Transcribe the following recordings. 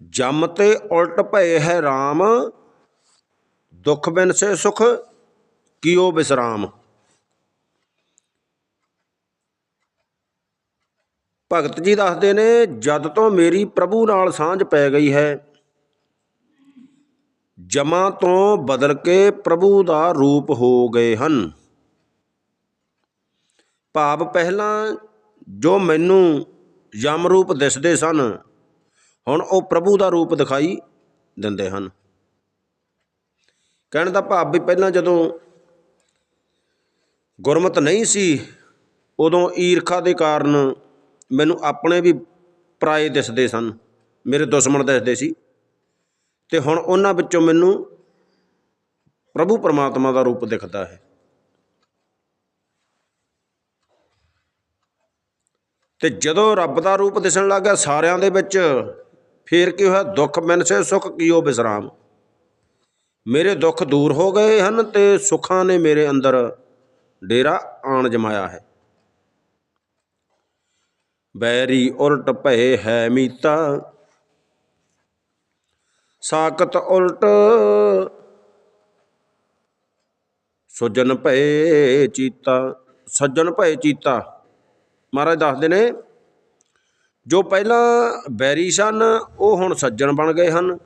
ਜਮ ਤੇ ਉਲਟ ਭਏ ਹੈ RAM ਦੁਖ ਬਿਨ ਸੇ ਸੁਖ, ਕੀਓ ਬਿਸਰਾਮ। ਭਗਤ ਜੀ ਦੱਸਦੇ ਨੇ, ਜਦ ਤੋਂ ਮੇਰੀ ਪ੍ਰਭੂ ਨਾਲ ਸਾਂਝ ਪੈ ਗਈ ਹੈ, ਜਮਾਂ ਤੋਂ ਬਦਲ ਕੇ ਪ੍ਰਭੂ ਦਾ ਰੂਪ ਹੋ ਗਏ ਹਨ। ਭਾਵ ਪਹਿਲਾਂ ਜੋ ਮੈਨੂੰ ਯਮ ਰੂਪ ਦਿਸਦੇ ਸਨ ਹੁਣ ਉਹ ਪ੍ਰਭੂ ਦਾ ਰੂਪ ਦਿਖਾਈ ਦਿੰਦੇ ਹਨ। ਕਹਿਣ ਦਾ ਭਾਵ ਵੀ ਪਹਿਲਾਂ ਜਦੋਂ ਗੁਰਮਤ ਨਹੀਂ ਸੀ, ਉਦੋਂ ਈਰਖਾ ਦੇ ਕਾਰਨ ਮੈਨੂੰ ਆਪਣੇ ਵੀ ਪਰਾਏ ਦਿਸਦੇ ਸਨ, ਮੇਰੇ ਦੁਸ਼ਮਣ ਦਿਸਦੇ ਸੀ। ਤੇ ਹੁਣ ਉਹਨਾਂ ਵਿੱਚੋਂ ਮੈਨੂੰ ਪ੍ਰਭੂ ਪਰਮਾਤਮਾ ਦਾ ਰੂਪ ਦਿਖਦਾ ਹੈ। ਤੇ ਜਦੋਂ ਰੱਬ ਦਾ ਰੂਪ ਦਿਸਣ ਲੱਗਾ ਸਾਰਿਆਂ ਦੇ ਵਿੱਚ ਫੇਰ ਕੀ ਹੋਇਆ? ਦੁੱਖ ਮਨ ਸੇ ਸੁਖ ਕੀਓ ਬਿਸਰਾਮ। ਮੇਰੇ ਦੁੱਖ ਦੂਰ ਹੋ ਗਏ ਹਨ ਤੇ ਸੁੱਖਾਂ ਨੇ ਮੇਰੇ ਅੰਦਰ ਡੇਰਾ ਆਣ ਜਮਾਇਆ ਹੈ। ਬੈਰੀ ਉਲਟ ਭਏ ਹੈ ਮੀਤਾ। ਸਾਕਤ ਉਲਟ ਸੁਜਨ ਭਏ ਚੀਤਾ। ਸੱਜਣ ਭਏ ਚੀਤਾ। ਮਹਾਰਾਜ ਦੱਸਦੇ ਨੇ ਜੋ ਪਹਿਲਾਂ ਬੈਰੀ ਸਨ, ਉਹ ਹੁਣ ਸੱਜਣ ਬਣ ਗਏ ਹਨ।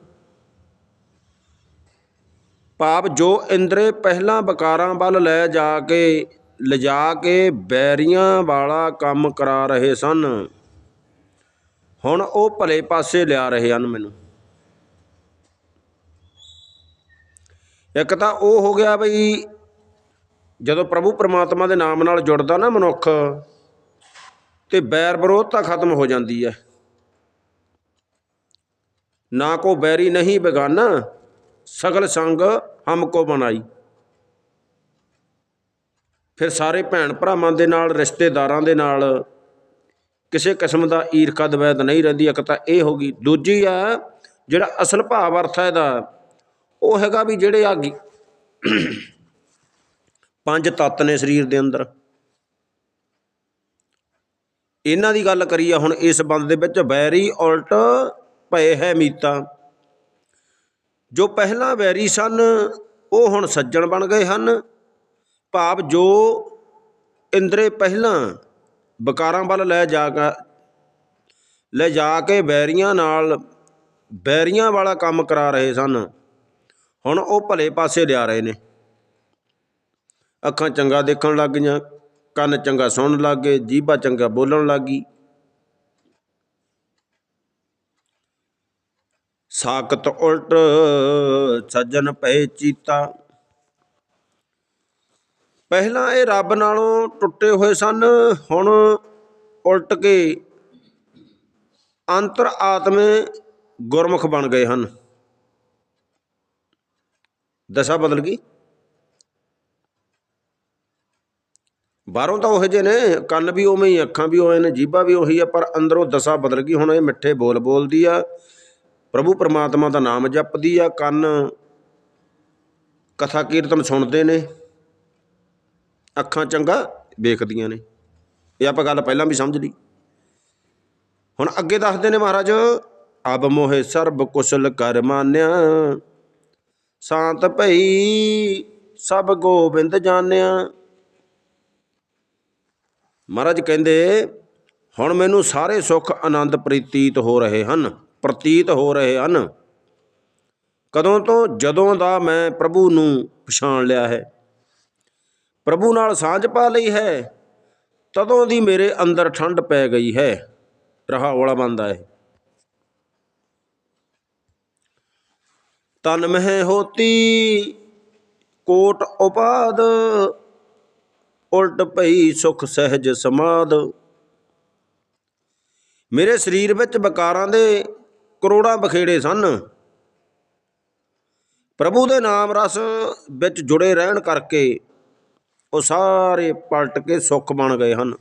ਭਾਵ ਜੋ ਇੰਦਰੇ ਪਹਿਲਾਂ ਬਕਾਰਾਂ ਵੱਲ ਲੈ ਜਾ ਕੇ, ਲਿਜਾ ਕੇ ਬੈਰੀਆਂ ਵਾਲਾ ਕੰਮ ਕਰਾ ਰਹੇ ਸਨ। ਹੁਣ ਉਹ ਭਲੇ ਪਾਸੇ ਲਿਆ ਰਹੇ ਹਨ ਮੈਨੂੰ। ਇੱਕ ਤਾਂ ਉਹ ਹੋ ਗਿਆ ਬਈ, ਜਦੋਂ ਪ੍ਰਭੂ ਪਰਮਾਤਮਾ ਦੇ ਨਾਮ ਨਾਲ ਜੁੜਦਾ ਨਾ ਮਨੁੱਖ ਤੇ ਬੈਰ ਵਿਰੋਧਤਾ ਖਤਮ ਹੋ ਜਾਂਦੀ ਹੈ ਨਾ ਕੋ ਬੈਰੀ ਨਹੀਂ ਬੇਗਾਨਾ, ਸਗਲ ਸੰਗ ਹਮਕੋ ਬਣਾਈ। ਫਿਰ ਸਾਰੇ ਭੈਣ ਭਰਾਵਾਂ ਦੇ ਨਾਲ, ਰਿਸ਼ਤੇਦਾਰਾਂ ਦੇ ਨਾਲ ਕਿਸੇ ਕਿਸਮ ਦਾ ਈਰਖਾ ਦਵੈਦ ਨਹੀਂ ਰਹਿੰਦੀ। ਇੱਕ ਤਾਂ ਇਹ ਹੋ ਗਈ। ਦੂਜੀ ਆ, ਜਿਹੜਾ ਅਸਲ ਭਾਵ ਅਰਥ ਹੈ ਇਹਦਾ, ਉਹ ਹੈਗਾ ਵੀ ਜਿਹੜੇ ਆ ਪੰਜ ਤੱਤ ਨੇ ਸਰੀਰ ਦੇ ਅੰਦਰ। ਇਹਨਾਂ ਦੀ ਗੱਲ ਕਰੀਏ, ਹੁਣ ਇਸ ਬੰਦ ਦੇ ਵਿੱਚ ਵੈਰੀ ਉਲਟ ਭਏ ਹੈ ਮੀਤਾ। ਜੋ ਪਹਿਲਾਂ ਵੈਰੀ ਸਨ, ਉਹ ਹੁਣ ਸੱਜਣ ਬਣ ਗਏ ਹਨ। ਭਾਵ ਜੋ ਇੰਦਰੇ ਪਹਿਲਾਂ ਬਕਾਰਾਂ ਵੱਲ ਲੈ ਜਾ ਲੈ ਜਾ ਕੇ ਵੈਰੀਆਂ ਨਾਲ ਬੈਰੀਆਂ ਵਾਲਾ ਕੰਮ ਕਰਾ ਰਹੇ ਸਨ। ਹੁਣ ਉਹ ਭਲੇ ਪਾਸੇ ਲਿਆ ਰਹੇ ਨੇ। ਅੱਖਾਂ ਚੰਗਾ ਦੇਖਣ ਲੱਗ ਗਈਆਂ। ਕੰਨ ਚੰਗਾ ਸੁਣਨ ਲੱਗ ਗਏ, ਜੀਭਾ ਚੰਗਾ ਬੋਲਣ ਲੱਗ ਗਈ। ਸਾਕਤ ਉਲਟ ਸੱਜਣ ਪਏ ਚੀਤਾ। ਪਹਿਲਾਂ ਇਹ ਰੱਬ ਨਾਲੋਂ ਟੁੱਟੇ ਹੋਏ ਸਨ, ਹੁਣ ਉਲਟ ਕੇ ਅੰਤਰ ਆਤਮੇ ਗੁਰਮੁਖ ਬਣ ਗਏ ਹਨ। ਦਸ਼ਾ ਬਦਲ ਗਈ। ਬਾਹਰੋਂ ਤਾਂ ਉਹੋ ਜਿਹੇ ਨੇ, ਕੰਨ ਵੀ ਉਵੇਂ ਹੀ, ਅੱਖਾਂ ਵੀ ਉਵੇਂ ਨੇ, ਜੀਭਾ ਵੀ ਉਹੀ ਆ, ਪਰ ਅੰਦਰੋਂ ਦਸ਼ਾ ਬਦਲ ਗਈ, ਹੁਣ ਇਹ ਮਿੱਠੇ ਬੋਲ ਬੋਲਦੀ ਆ। ਪ੍ਰਭੂ ਪਰਮਾਤਮਾ ਦਾ ਨਾਮ ਜਪਦੀ ਆ, ਕੰਨ ਕਥਾ ਕੀਰਤਨ ਸੁਣਦੇ ਨੇ, ਅੱਖਾਂ ਚੰਗਾ ਵੇਖਦੀਆਂ ਨੇ। ਇਹ ਆਪਾਂ ਗੱਲ ਪਹਿਲਾਂ ਵੀ ਸਮਝ ਲਈ। ਹੁਣ ਅੱਗੇ ਦੱਸਦੇ ਨੇ ਮਹਾਰਾਜ, ਅਬ ਮੋਹਿ ਸਰਬ ਕੁਸ਼ਲ ਕਰ ਮਾਨਿਆ, ਸ਼ਾਂਤ ਭਈ ਸਭ ਗੋਬਿੰਦ ਜਾਣਿਆ। ਮਹਾਰਾਜ ਕਹਿੰਦੇ, ਹੁਣ ਮੈਨੂੰ ਸਾਰੇ ਸੁੱਖ ਆਨੰਦ ਪ੍ਰਤੀਤ ਹੋ ਰਹੇ ਹਨ, ਪ੍ਰਤੀਤ ਹੋ ਰਹੇ ਹਨ। ਕਦੋਂ ਤੋਂ ਜਦੋਂ ਦਾ ਮੈਂ ਪ੍ਰਭੂ ਨੂੰ ਪਛਾਣ ਲਿਆ ਹੈ, ਪ੍ਰਭੂ ਨਾਲ ਸਾਂਝ ਪਾ ਲਈ ਹੈ, ਤਦੋਂ ਦੀ ਮੇਰੇ ਅੰਦਰ ਠੰਡ ਪੈ ਗਈ ਹੈ, ਰਹਾ ਵਾਲਾ ਬੰਦਾ ਹੈ ਤਨ ਮਹਿ ਹੋਤੀ ਕੋਟ ਉਪਾਦ ਉਲਟ ਭਈ ਸੁਖ ਸਹਿਜ ਸਮਾਦ। ਮੇਰੇ ਸਰੀਰ ਵਿੱਚ ਵਿਕਾਰਾਂ ਦੇ ਕਰੋੜਾਂ ਬਖੇੜੇ ਸਨ। ਪ੍ਰਭੂ ਦੇ ਨਾਮ ਰਸ ਵਿੱਚ ਜੁੜੇ ਰਹਿਣ ਕਰਕੇ ਉਹ ਸਾਰੇ ਪਲਟ ਕੇ ਸੁੱਖ ਬਣ ਗਏ ਹਨ।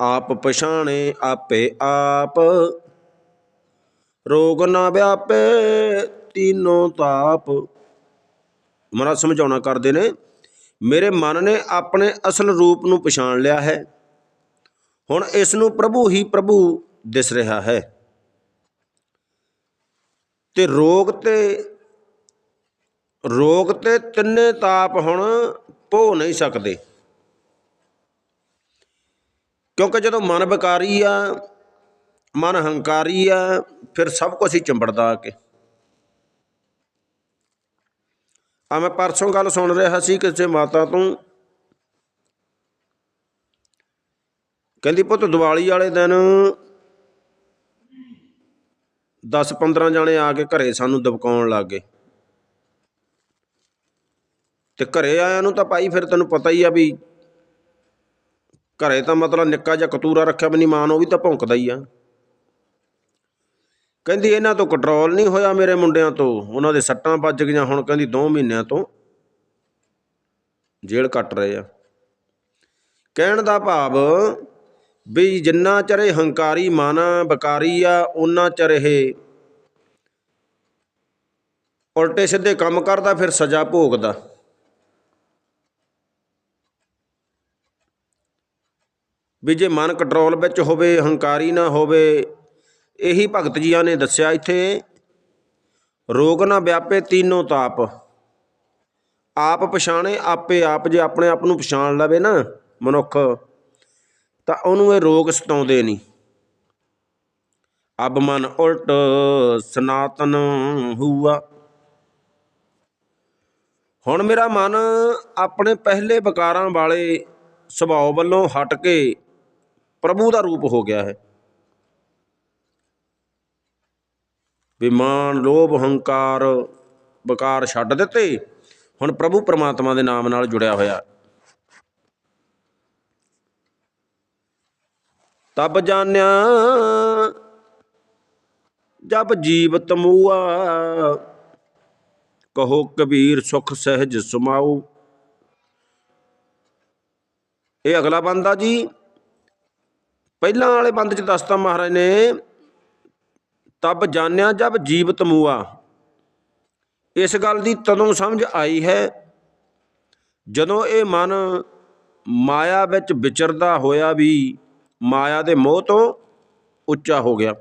ਆਪ ਪਛਾਣੇ ਆਪੇ ਆਪ, ਰੋਗ ਨਾ ਵਿਆਪੇ, ਤੀਨੋਂ ਤਾਪ। ਮਹਾਰਾਜ ਸਮਝਾਉਣਾ ਕਰਦੇ ਨੇ, ਮੇਰੇ ਮਨ ਨੇ ਆਪਣੇ ਅਸਲ ਰੂਪ ਨੂੰ ਪਛਾਣ ਲਿਆ ਹੈ। ਹੁਣ ਇਸ ਨੂੰ ਪ੍ਰਭੂ ਹੀ ਪ੍ਰਭੂ ਦਿਸ ਰਿਹਾ ਹੈ। ਤੇ ਰੋਗ ਤੇ ਰੋਗ ਤੇ ਤਿੰਨੇ ਤਾਪ ਹੁਣ ਭੋ ਨਹੀਂ ਸਕਦੇ। ਕਿਉਂਕਿ ਜਦੋਂ ਮਨ ਵਿਕਾਰੀ ਆ, ਮਨ ਹੰਕਾਰੀ ਆ, ਫਿਰ ਸਭ ਕੁਝ ਹੀ ਚੰਬੜਦਾ ਆ ਕੇ। ਆ ਮੈਂ ਪਰਸੋਂ ਗੱਲ ਸੁਣ ਰਿਹਾ ਸੀ ਕਿਸੇ ਮਾਤਾ ਤੋਂ। ਕਹਿੰਦੀ, ਪੁੱਤ, ਦੀਵਾਲੀ ਵਾਲੇ ਦਿਨ 10-15 ਜਣੇ ਆ ਕੇ ਘਰੇ ਸਾਨੂੰ ਦਬਕਾਉਣ ਲੱਗ। ਗਏ ਤੇ ਘਰੇ ਆਇਆਂ ਨੂੰ ਤਾਂ ਭਾਈ ਫਿਰ ਤੈਨੂੰ ਪਤਾ ਹੀ ਆ ਵੀ ਘਰੇ ਤਾਂ ਮਤਲਬ ਨਿੱਕਾ ਜਿਹਾ ਕਤੂਰਾ ਰੱਖਿਆ ਵੀ ਮਾਂ ਨੂੰ ਉਹ ਵੀ ਤਾਂ ਭੌਂਕਦਾ ਹੀ ਆ। ਕਹਿੰਦੀ ਇਹਨਾਂ ਤੋਂ ਕੰਟਰੋਲ ਨਹੀਂ ਹੋਇਆ ਮੇਰੇ ਮੁੰਡਿਆਂ ਤੋਂ। ਉਹਨਾਂ ਦੇ ਸੱਟਾਂ ਵੱਜ ਗਈਆਂ, ਹੁਣ ਕਹਿੰਦੀ 2 ਮਹੀਨਿਆਂ ਤੋਂ ਜੇਲ੍ਹ ਕੱਟ ਰਹੇ ਆ। ਕਹਿਣ ਦਾ ਭਾਵ ਵੀ ਜਿੰਨਾ ਚਿਰ ਇਹ ਹੰਕਾਰੀ ਮਨ ਬਕਾਰੀ ਆ ਉਹਨਾਂ ਚਿਰ ਇਹ ਉਲਟੇ ਸਿੱਧੇ ਕੰਮ ਕਰਦਾ, ਫਿਰ ਸਜ਼ਾ ਭੋਗਦਾ। ਵੀ ਜੇ ਮਨ ਕੰਟਰੋਲ ਵਿੱਚ ਹੋਵੇ, ਹੰਕਾਰੀ ਨਾ ਹੋਵੇ ਇਹੀ ਭਗਤ ਜੀਆਂ ਨੇ ਦੱਸਿਆ ਇੱਥੇ, ਰੋਗ ਨਾ ਵਿਆਪੇ ਤੀਨੋਂ ਤਾਪ। ਆਪ ਪਛਾਣੇ, ਆਪੇ ਆਪ ਜੇ ਆਪਣੇ ਆਪ ਨੂੰ ਪਛਾਣ ਲਵੇ ਨਾ ਮਨੁੱਖ, ਤਾਂ ਉਹਨੂੰ ਇਹ ਰੋਗ ਸਤਾਉਂਦੇ ਨਹੀਂ ਅਬ ਮਨ ਉਲਟ ਸਨਾਤਨ ਹੂਆ। ਹੁਣ ਮੇਰਾ ਮਨ ਆਪਣੇ ਪਹਿਲੇ ਵਿਕਾਰਾਂ ਵਾਲੇ ਸੁਭਾਅ ਵੱਲੋਂ ਹਟ ਕੇ ਪ੍ਰਭੂ ਦਾ ਰੂਪ ਹੋ ਗਿਆ ਹੈ। ਵਿਮਾਨ ਲੋਭ ਹੰਕਾਰ ਵਿਕਾਰ ਛੱਡ ਦਿੱਤੇ। ਹੁਣ ਪ੍ਰਭੂ ਪਰਮਾਤਮਾ ਦੇ ਨਾਮ ਨਾਲ ਜੁੜਿਆ ਹੋਇਆ। ਤਬ ਜਾਣਿਆ, ਜਬ ਜੀਵਤ ਮੂਆ, ਕਹੋ ਕਬੀਰ ਸੁਖ ਸਹਿਜ ਸਮਾਉ ਇਹ ਅਗਲਾ ਬੰਦਾ ਜੀ, ਪਹਿਲਾਂ ਵਾਲੇ ਬੰਦ ਚ ਦੱਸਤਾ ਮਹਾਰਾਜ ਨੇ ਤਬ ਜਾਣਿਆ ਜਬ ਜੀਵਤ ਮੂਆ। ਇਸ ਗੱਲ ਦੀ ਤਦੋਂ ਸਮਝ ਆਈ ਹੈ, ਜਦੋਂ ਇਹ ਮਨ ਮਾਇਆ ਵਿੱਚ ਵਿਚਰਦਾ ਹੋਇਆ ਵੀ ਮਾਇਆ ਦੇ ਮੋਹ ਤੋਂ ਉੱਚਾ ਹੋ ਗਿਆ।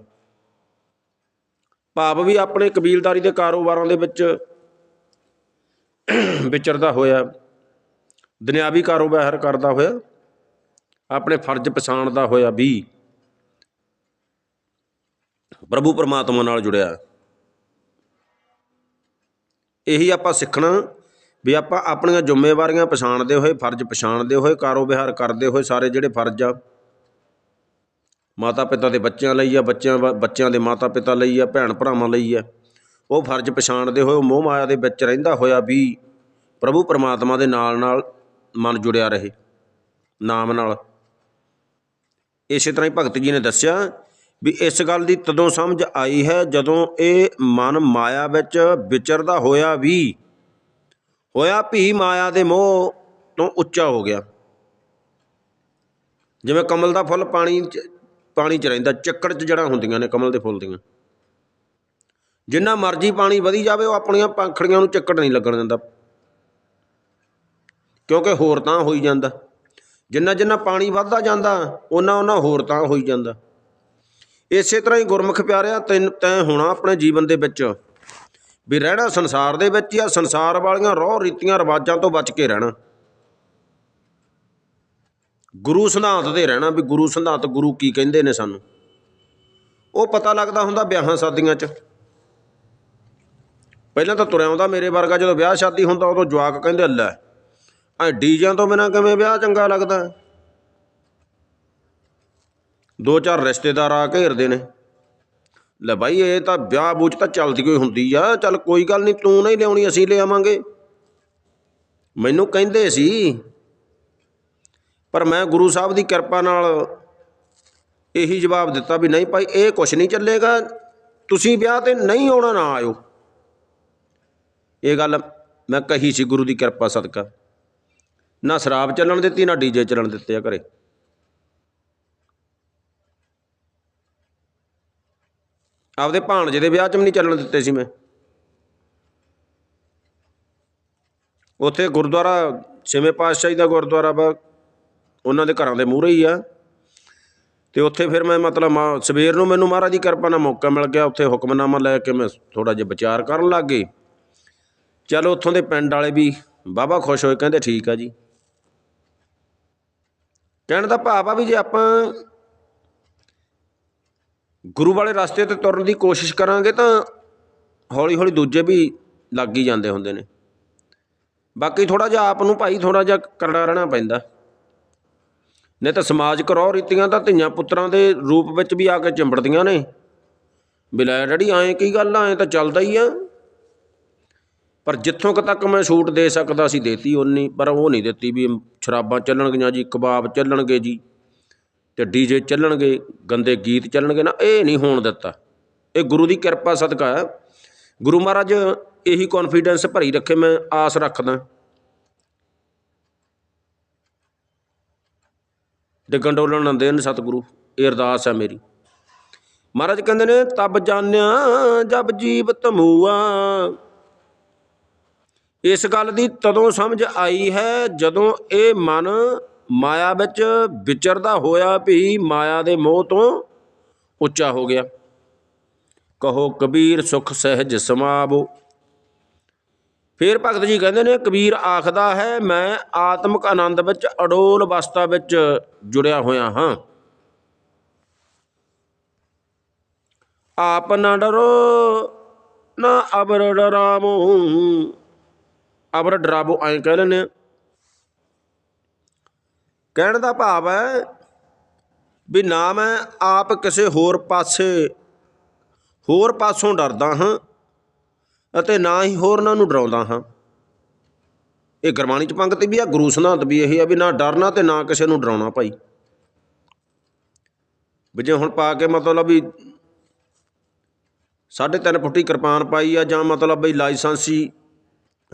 ਭਾਵ ਵੀ ਆਪਣੇ ਕਬੀਲਦਾਰੀ ਦੇ ਕਾਰੋਬਾਰਾਂ ਦੇ ਵਿੱਚ ਵਿਚਰਦਾ ਹੋਇਆ, ਦੁਨਿਆਵੀ ਕਾਰੋਬਾਰ ਕਰਦਾ ਹੋਇਆ, ਆਪਣੇ ਫਰਜ਼ ਪਛਾਣਦਾ ਹੋਇਆ ਵੀ ਪ੍ਰਭੂ ਪਰਮਾਤਮਾ ਨਾਲ ਜੁੜਿਆ। ਇਹੀ ਆਪਾਂ ਸਿੱਖਣਾ ਵੀ ਆਪਾਂ ਆਪਣੀਆਂ ਜ਼ਿੰਮੇਵਾਰੀਆਂ ਪਛਾਣਦੇ ਹੋਏ, ਫਰਜ਼ ਪਛਾਣਦੇ ਹੋਏ, ਕਾਰੋਬਾਰ ਕਰਦੇ ਹੋਏ ਸਾਰੇ ਜਿਹੜੇ ਫਰਜ਼ ਆ। ਮਾਤਾ ਪਿਤਾ ਦੇ ਬੱਚਿਆਂ ਲਈ ਆ, ਬੱਚਿਆਂ ਵਾ- ਬੱਚਿਆਂ ਦੇ ਮਾਤਾ ਪਿਤਾ ਲਈ ਆ ਭੈਣ ਭਰਾਵਾਂ ਲਈ ਆ। ਉਹ ਫਰਜ਼ ਪਛਾਣਦੇ ਹੋਏ, ਉਹ ਮੋਹ ਮਾਇਆ ਦੇ ਵਿੱਚ ਰਹਿੰਦਾ ਹੋਇਆ ਵੀ ਪ੍ਰਭੂ ਪਰਮਾਤਮਾ ਦੇ ਨਾਲ ਨਾਲ ਮਨ ਜੁੜਿਆ ਰਹੇ। ਨਾਮ ਨਾਲ। ਇਸੇ ਤਰ੍ਹਾਂ ਹੀ ਭਗਤ ਜੀ ਨੇ ਦੱਸਿਆ ਵੀ ਇਸ ਗੱਲ ਦੀ ਤਦੋਂ ਸਮਝ ਆਈ ਹੈ ਜਦੋਂ ਇਹ ਮਨ ਮਾਇਆ ਵਿੱਚ ਵਿਚਰਦਾ ਹੋਇਆ ਵੀ, ਹੋਇਆ ਭੀ ਮਾਇਆ ਦੇ ਮੋਹ ਤੋਂ ਉੱਚਾ ਹੋ ਗਿਆ। ਜਿਵੇਂ ਕਮਲ ਦਾ ਫੁੱਲ ਪਾਣੀ 'ਚ ਪਾਣੀ 'ਚ ਰਹਿੰਦਾ, ਚੱਕੜ 'ਚ ਜੜਾਂ ਹੁੰਦੀਆਂ ਨੇ ਕਮਲ ਦੇ ਫੁੱਲ ਦੀਆਂ। ਜਿੰਨਾ ਮਰਜ਼ੀ ਪਾਣੀ ਵਧੀ ਜਾਵੇ, ਉਹ ਆਪਣੀਆਂ ਪੰਖੜੀਆਂ ਨੂੰ ਚੱਕੜ ਨਹੀਂ ਲੱਗਣ ਦਿੰਦਾ। ਕਿਉਂਕਿ ਹੋਰ ਤਾਂ ਹੋਈ ਜਾਂਦਾ। ਜਿੰਨਾ ਜਿੰਨਾ ਪਾਣੀ ਵੱਧਦਾ ਜਾਂਦਾ ਉਹਨਾਂ ਉਹਨਾਂ ਹੋਰ ਤਾਂ ਹੋਈ ਜਾਂਦਾ। ਇਸੇ ਤਰ੍ਹਾਂ ਹੀ ਗੁਰਮੁਖ ਪਿਆਰਿਆ, ਤੈਨ ਤੈਂ ਹੋਣਾ ਆਪਣੇ ਜੀਵਨ ਦੇ ਵਿੱਚ। ਵੀ ਰਹਿਣਾ ਸੰਸਾਰ ਦੇ ਵਿੱਚ ਜਾਂ ਸੰਸਾਰ ਵਾਲੀਆਂ ਰੋਹ ਰੀਤੀਆਂ ਰਿਵਾਜਾਂ ਤੋਂ ਬਚ ਕੇ ਰਹਿਣਾ। ਗੁਰੂ ਸਿਧਾਂਤ ਦੇ ਰਹਿਣਾ, ਵੀ ਗੁਰੂ ਸਿਧਾਂਤ ਗੁਰੂ ਕੀ ਕਹਿੰਦੇ ਨੇ ਸਾਨੂੰ। ਉਹ ਪਤਾ ਲੱਗਦਾ ਹੁੰਦਾ ਵਿਆਹਾਂ ਸ਼ਾਦੀਆਂ 'ਚ। ਪਹਿਲਾਂ ਤਾਂ ਤੁਰਿਆ ਆਉਂਦਾ ਮੇਰੇ ਵਰਗਾ, ਜਦੋਂ ਵਿਆਹ ਸ਼ਾਦੀ ਹੁੰਦਾ ਉਦੋਂ ਜਵਾਕ ਕਹਿੰਦੇ, ਲੈ, ਐ ਡੀਜਿਆਂ ਤੋਂ ਬਿਨਾ ਕਿਵੇਂ ਵਿਆਹ ਚੰਗਾ ਲੱਗਦਾ? ਦੋ ਚਾਰ ਰਿਸ਼ਤੇਦਾਰ ਆ ਘੇਰਦੇ ਨੇ। ਲੈ ਬਾਈ, ਇਹ ਤਾਂ ਵਿਆਹ ਬੂਝ ਤਾਂ ਚੱਲਦੀ ਕੋਈ ਹੁੰਦੀ ਆ। ਚੱਲ ਕੋਈ ਗੱਲ ਨਹੀਂ ਤੂੰ ਨਹੀਂ ਲਿਆਉਣੀ, ਅਸੀਂ ਲਿਆਵਾਂਗੇ ਮੈਨੂੰ ਕਹਿੰਦੇ ਸੀ, ਪਰ ਮੈਂ ਗੁਰੂ ਸਾਹਿਬ ਦੀ ਕਿਰਪਾ ਨਾਲ ਇਹੀ ਜਵਾਬ ਦਿੱਤਾ ਵੀ ਨਹੀਂ ਭਾਈ, ਇਹ ਕੁਛ ਨਹੀਂ ਚੱਲੇਗਾ। ਤੁਸੀਂ ਵਿਆਹ ਤੇ ਨਹੀਂ ਆਉਣਾ, ਨਾ ਆਇਓ। ਇਹ ਗੱਲ ਮੈਂ ਕਹੀ ਸੀ ਗੁਰੂ ਦੀ ਕਿਰਪਾ ਸਦਕਾ। ਨਾ ਸ਼ਰਾਬ ਚੱਲਣ ਦਿੱਤੀ, ਨਾ ਡੀਜੇ ਚੱਲਣ ਦਿੱਤੇ ਆ ਘਰੇ। ਆਪਦੇ ਭਾਣਜੇ ਦੇ ਵਿਆਹ 'ਚ ਵੀ ਨਹੀਂ ਚੱਲਣ ਦਿੱਤੇ ਸੀ ਮੈਂ। ਉੱਥੇ ਗੁਰਦੁਆਰਾ ਛੇਵੇਂ ਪਾਤਸ਼ਾਹੀ ਦਾ ਗੁਰਦੁਆਰਾ ਵਾ, ਉਹਨਾਂ ਦੇ ਘਰਾਂ ਦੇ ਮੂਹਰੇ ਹੀ ਆ। ਤੇ ਉੱਥੇ ਫਿਰ ਮੈਂ ਮਤਲਬ ਮਾ- ਸਵੇਰ ਨੂੰ ਮੈਨੂੰ ਮਹਾਰਾਜ ਦੀ ਕਿਰਪਾ ਨਾਲ ਮੌਕਾ ਮਿਲ ਗਿਆ। ਉੱਥੇ ਹੁਕਮਨਾਮਾ ਲੈ ਕੇ ਮੈਂ ਥੋੜਾ ਜਿਹਾ ਵਿਚਾਰ ਕਰਨ ਲੱਗ ਗਏ ਚਲੋ ਉੱਥੋਂ ਦੇ ਪਿੰਡ ਵਾਲੇ ਵੀ ਬਾਬਾ ਖੁਸ਼ ਹੋਏ, ਕਹਿੰਦੇ ਠੀਕ ਆ ਜੀ। ਕਹਿਣ ਦਾ ਭਾਵ ਆ ਵੀ ਜੇ ਆਪਾਂ ਗੁਰੂ ਵਾਲੇ ਰਸਤੇ ਤੇ ਤੁਰਨ ਦੀ ਕੋਸ਼ਿਸ਼ ਕਰਾਂਗੇ ਤਾਂ ਹੌਲੀ ਹੌਲੀ ਦੂਜੇ ਵੀ ਲੱਗ ਹੀ ਜਾਂਦੇ ਹੁੰਦੇ ਨੇ। ਬਾਕੀ ਥੋੜਾ ਜਿਹਾ ਆਪ ਨੂੰ ਭਾਈ ਥੋੜਾ ਜਿਹਾ ਕਰੜਾ ਰਹਿਣਾ ਪੈਂਦਾ। ਨਹੀਂ ਤਾਂ ਸਮਾਜਿਕ ਰੋਹ ਰੀਤੀਆਂ ਤਾਂ ਧੀਆਂ ਪੁੱਤਰਾਂ ਦੇ ਰੂਪ ਵਿੱਚ ਵੀ ਆ ਕੇ ਚਿੰਬੜਦੀਆਂ ਨੇ। ਵੀ ਲੈ ਡੈਡੀ, ਐਂ ਕੀ ਗੱਲ ਆ, ਐਂ ਤਾਂ ਚੱਲਦਾ ਹੀ ਆ। ਪਰ ਜਿੱਥੋਂ ਕੁ ਤੱਕ ਮੈਂ ਛੂਟ ਦੇ ਸਕਦਾ ਸੀ ਦੇਤੀ ਉਨੀ ਪਰ ਉਹ ਨਹੀਂ ਦਿੱਤੀ ਵੀ ਸ਼ਰਾਬਾਂ ਚੱਲਣਗੀਆਂ ਜੀ, ਕਬਾਬ ਚੱਲਣਗੇ ਜੀ। ਤੇ ਡੀਜੇ ਚੱਲਣਗੇ, ਗੰਦੇ ਗੀਤ ਚੱਲਣਗੇ ਨਾ, ਇਹ ਨਹੀਂ ਹੋਣ ਦਿੱਤਾ। ਇਹ ਗੁਰੂ ਦੀ ਕਿਰਪਾ ਸਦਕਾ ਹੈ। ਗੁਰੂ ਮਹਾਰਾਜ, ਇਹੀ ਕੌਨਫੀਡੈਂਸ ਭਰੀ ਰੱਖੇ, ਮੈਂ ਆਸ ਰੱਖਦਾ। ਡਿੱਗਣ ਡੋਲਣ ਨਾ ਦੇਣ ਸਤਿਗੁਰੂ, ਇਹ ਅਰਦਾਸ ਹੈ ਮੇਰੀ। ਮਹਾਰਾਜ ਕਹਿੰਦੇ ਨੇ, ਤਬ ਜਾਣਿਆ ਜਬ ਜੀਵ ਤਮੂਆ ਇਸ ਗੱਲ ਦੀ ਤਦੋਂ ਸਮਝ ਆਈ ਹੈ, ਜਦੋਂ ਇਹ ਮਨ ਮਾਇਆ ਵਿੱਚ ਵਿਚਰਦਾ ਹੋਇਆ ਵੀ ਮਾਇਆ ਦੇ ਮੋਹ ਤੋਂ ਉੱਚਾ ਹੋ ਗਿਆ। ਕਹੋ, ਕਬੀਰ ਸੁਖ ਸਹਿਜ ਸਮਾਵੋ। ਫਿਰ ਭਗਤ ਜੀ ਕਹਿੰਦੇ ਨੇ, ਕਬੀਰ ਆਖਦਾ ਹੈ, ਮੈਂ ਆਤਮਿਕ ਆਨੰਦ ਵਿੱਚ, ਅਡੋਲ ਅਵਸਥਾ ਵਿੱਚ ਜੁੜਿਆ ਹੋਇਆ ਹਾਂ। ਆਪ ਨਾ ਡਰੋ, ਨਾ ਅਬਰ ਡਰਾਮੋ ਅਬਰ ਡਰਾਵੋ ਐਂ ਕਹਿ ਲੈਂਦੇ ਆ। ਕਹਿਣ ਦਾ ਭਾਵ ਹੈ ਵੀ ਨਾ ਮੈਂ ਆਪ ਕਿਸੇ ਹੋਰ ਪਾਸੇ, ਹੋਰ ਪਾਸੋਂ ਡਰਦਾ ਹਾਂ ਅਤੇ ਨਾ ਹੀ ਹੋਰਨਾਂ ਨੂੰ ਡਰਾਉਂਦਾ ਹਾਂ। ਇਹ ਗੁਰਬਾਣੀ ਚ ਪੰਗਤ ਵੀ ਆ, ਗੁਰੂ ਸਿਧਾਂਤ ਵੀ ਇਹ ਆ ਵੀ ਨਾ ਡਰਨਾ ਤੇ ਨਾ ਕਿਸੇ ਨੂੰ ਡਰਾਉਣਾ ਭਾਈ। ਵੀ ਜੇ ਹੁਣ ਪਾ ਕੇ ਮਤਲਬ ਵੀ ਸਾਢੇ ਤਿੰਨ ਫੁੱਟੀ ਕਿਰਪਾਨ ਪਾਈ ਆ ਜਾਂ ਮਤਲਬ ਬਈ ਲਾਇਸੈਂਸੀ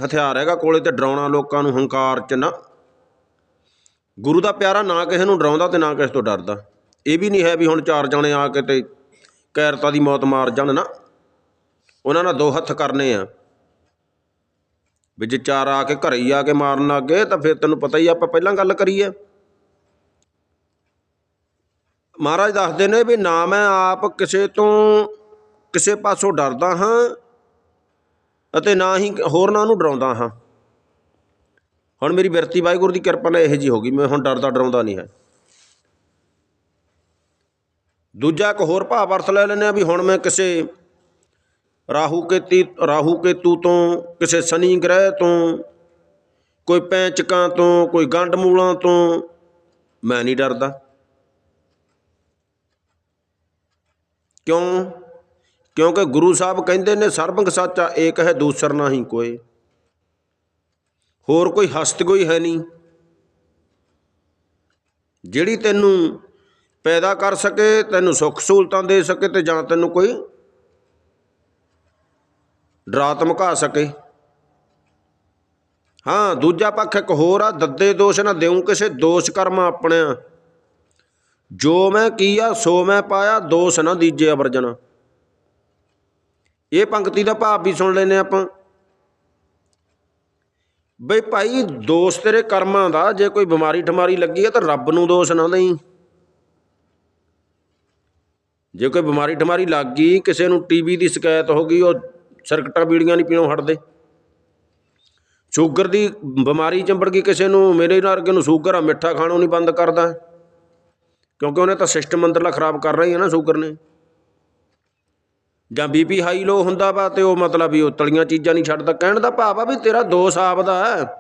ਹਥਿਆਰ ਹੈਗਾ ਕੋਲੇ ਤੇ ਡਰਾਉਣਾ ਲੋਕਾਂ ਨੂੰ ਹੰਕਾਰ ਚ ਨਾ ਗੁਰੂ ਦਾ ਪਿਆਰਾ ਨਾ ਕਿਸੇ ਨੂੰ ਡਰਾਉਂਦਾ ਤੇ ਨਾ ਕਿਸੇ ਤੋਂ ਡਰਦਾ। ਇਹ ਵੀ ਨਹੀਂ ਹੈ ਵੀ ਹੁਣ ਚਾਰ ਜਣੇ ਆ ਕੇ ਤੇ ਕੈਰਤਾ ਦੀ ਮੌਤ ਮਾਰ ਜਾਣ ਨਾ। ਉਹਨਾਂ ਨਾਲ ਦੋ ਹੱਥ ਕਰਨੇ ਆ। ਵੀ ਜੇ ਚਾਰ ਆ ਕੇ ਘਰੇ ਹੀ ਆ ਕੇ ਮਾਰਨ ਲੱਗ ਗਏ ਤਾਂ ਫਿਰ ਤੈਨੂੰ ਪਤਾ ਹੀ ਆਪਾਂ ਪਹਿਲਾਂ ਗੱਲ ਕਰੀਏ। ਮਹਾਰਾਜ ਦੱਸਦੇ ਨੇ ਵੀ ਨਾ ਮੈਂ ਆਪ ਕਿਸੇ ਤੋਂ ਕਿਸੇ ਪਾਸੋਂ ਡਰਦਾ ਹਾਂ ਅਤੇ ਨਾ ਹੀ ਹੋਰਨਾਂ ਨੂੰ ਡਰਾਉਂਦਾ ਹਾਂ। ਹੁਣ ਮੇਰੀ ਬਿਰਤੀ ਵਾਹਿਗੁਰੂ ਦੀ ਕਿਰਪਾ ਨਾਲ ਇਹੋ ਜੀ ਹੋ ਗਈ, ਮੈਂ ਹੁਣ ਡਰਦਾ ਡਰਾਉਂਦਾ ਨਹੀਂ ਹੈ। ਦੂਜਾ ਇੱਕ ਹੋਰ ਭਾਵ ਅਰਥ ਲੈ ਲੈਂਦੇ ਆ ਵੀ ਹੁਣ ਮੈਂ ਕਿਸੇ ਰਾਹੂ ਕੇਤੀ, ਰਾਹੂ ਕੇਤੂ ਤੋਂ, ਕਿਸੇ ਸ਼ਨੀ ਗ੍ਰਹਿ ਤੋਂ, ਕੋਈ ਪੈਂਚਕਾਂ ਤੋਂ, ਕੋਈ ਗੰਢ ਮੂਲਾਂ ਤੋਂ ਮੈਂ ਨਹੀਂ ਡਰਦਾ। ਕਿਉਂ? ਕਿਉਂਕਿ ਗੁਰੂ ਸਾਹਿਬ ਕਹਿੰਦੇ ਨੇ ਸਰਬੰਗ ਸਾਚਾ ਏਕ ਹੈ, ਦੂਸਰ ਨਹੀਂ ਕੋਈ। ਹੋਰ ਕੋਈ ਹਸਤ ਕੋਈ ਹੈ ਨਹੀਂ। ਜਿਹੜੀ ਤੈਨੂੰ ਪੈਦਾ ਕਰ ਸਕੇ, ਤੈਨੂੰ ਸੁੱਖ ਸਹੂਲਤਾਂ ਦੇ ਸਕੇ ਤੇ ਜਾਂ ਤੈਨੂੰ ਕੋਈ ਡਰਾ ਧਮਕਾ ਸਕੇ। ਹਾਂ, ਦੂਜਾ ਪੱਖ ਇੱਕ ਹੋਰ ਆ, ਦੱਦੇ ਦੋਸ਼ ਨਾ ਦੇਉ ਕਿਸੇ ਦੋਸ਼ ਕਰਮ ਆਪਣਿਆ। ਜੋ ਮੈਂ ਕੀਆ, ਸੋ ਮੈਂ ਪਾਇਆ, ਦੋਸ਼ ਨਾ ਦੀਜੇ ਅਵਰਜਨ। ਇਹ ਪੰਕਤੀ ਦਾ ਭਾਵ ਵੀ ਸੁਣ ਲੈਨੇ ਆਪਾਂ। ਬਈ ਭਾਈ ਦੋਸ਼ ਤੇਰੇ ਕਰਮਾਂ ਦਾ, ਜੇ ਕੋਈ ਬਿਮਾਰੀ ਠਮਾਰੀ ਲੱਗੀ ਹੈ ਤਾਂ ਰੱਬ ਨੂੰ ਦੋਸ਼ ਨਾ ਦੇਈ। ਜੇ ਕੋਈ ਬਿਮਾਰੀ ਠਮਾਰੀ ਲੱਗ ਗਈ, ਕਿਸੇ ਨੂੰ ਟੀਬੀ ਦੀ ਸ਼ਿਕਾਇਤ ਹੋ ਗਈ, ਉਹ ਸਰਕਟਾਂ ਬੀੜੀਆਂ ਨਹੀਂ ਪੀਣੋਂ ਹਟਦੇ। ਸ਼ੂਗਰ ਦੀ ਬਿਮਾਰੀ ਚੰਬੜ ਗਈ ਕਿਸੇ ਨੂੰ, ਮੇਰੇ ਨਾਲ ਅਰਗੇ ਨੂੰ ਸ਼ੂਗਰ ਆ, ਮਿੱਠਾ ਖਾਣੋਂ ਨਹੀਂ ਬੰਦ ਕਰਦਾ। ਕਿਉਂਕਿ ਉਹਨੇ ਤਾਂ ਸਿਸਟਮ ਅੰਦਰਲਾ ਖਰਾਬ ਕਰ ਰਹੀ ਹੈ ਨਾ ਸ਼ੂਗਰ ਨੇ। ਜਾਂ ਬੀਪੀ ਹਾਈ ਲੋ ਹੁੰਦਾ ਵਾ ਤੇ ਉਹ ਮਤਲਬ ਵੀ ਉਹ ਤਲੀਆਂ ਚੀਜ਼ਾਂ ਨਹੀਂ ਛੱਡਦਾ। ਕਹਿਣ ਦਾ ਭਾਵ ਆ ਵੀ ਤੇਰਾ ਦੋਸ਼ ਆਪਦਾ ਹੈ।